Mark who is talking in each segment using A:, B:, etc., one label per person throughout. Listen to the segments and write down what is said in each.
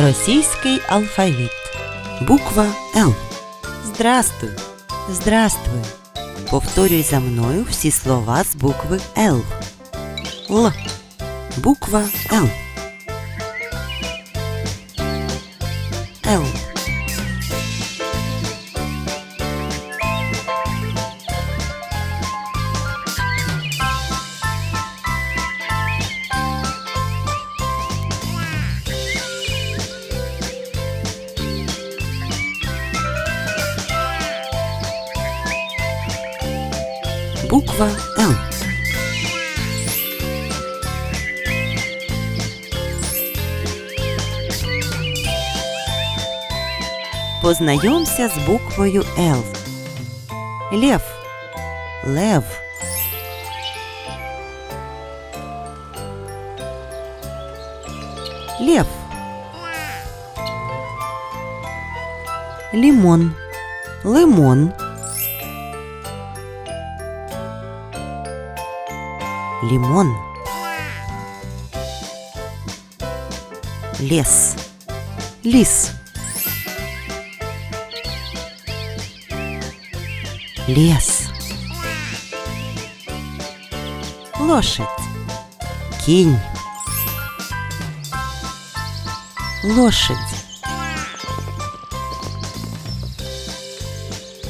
A: Російський алфавіт. Буква Л. Здрастуй. Здрастуй. Повторюй за мною всі слова з букви Л. Л. Буква Л. Л. Буква Л. Познайомся з буквою Л. Лев. Лев. Лев. Лимон. Лимон. Лимон. Лес. Лис. Лес. Лошадь. Кінь. Лошадь.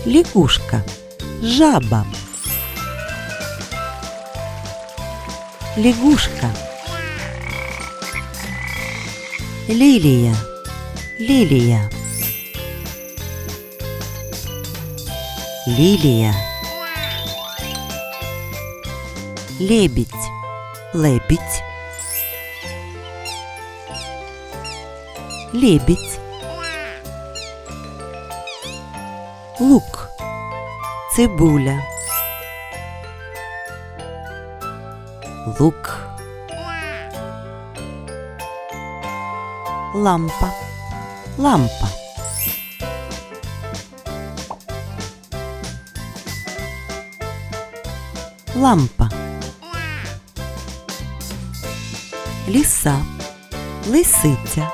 A: Лягушка. Жаба. Лягушка. Лилия. Лилия. Лилия. Лебедь. Лебедь. Лебедь. Лук. Цибуля. Лук. Лампа. Лампа. Лампа. Ліса. Лисиця.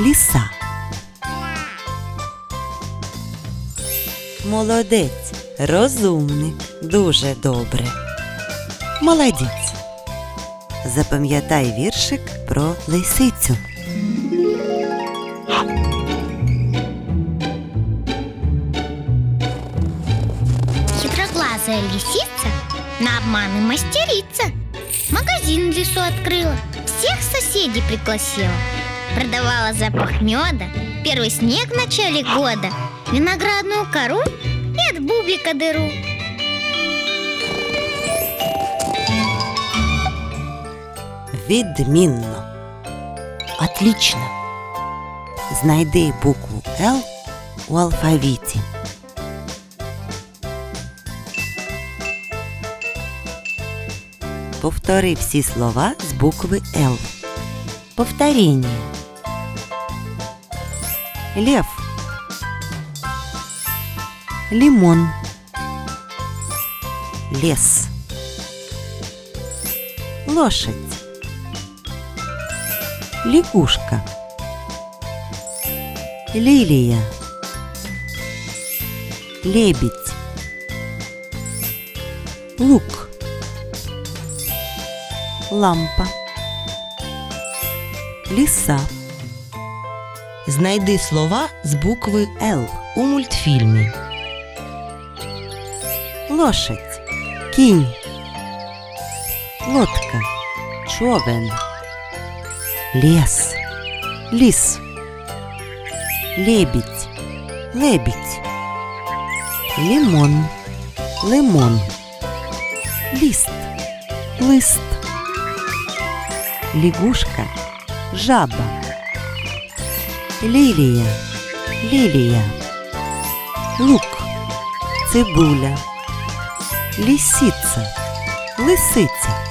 A: Ліса. Молодець, розумник, дуже добре. Молодець. Запам'ятай віршик про лисицю.
B: Хитроглазая лисица на обманы мастерица. Магазин в лесу открыла, всех соседей пригласила. Продавала запах меда, первый снег в начале года, виноградную кору и от бублика дыру.
A: Відмінно. Отлично. Знайди букву Л у алфавіті. Повтори всі слова з букви Л. Повторение. Лев. Лимон. Лес. Лошадь. Лягушка. Лилия. Лебедь. Лук. Лампа. Ліса.
C: Знайди слова з букви Л у мультфільмі.
A: Лошадь. Кінь. Лодка. Човен. Лес. Ліс. Лебідь. Лебідь. Лимон. Лимон. Ліст. Лист. Лягушка. Жаба. Лілія. Лілія. Лук. Цибуля. Лісіця. Лисиця.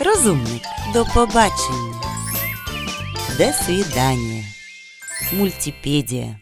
A: Розумник. До побачення. До свидання. Мультипедія.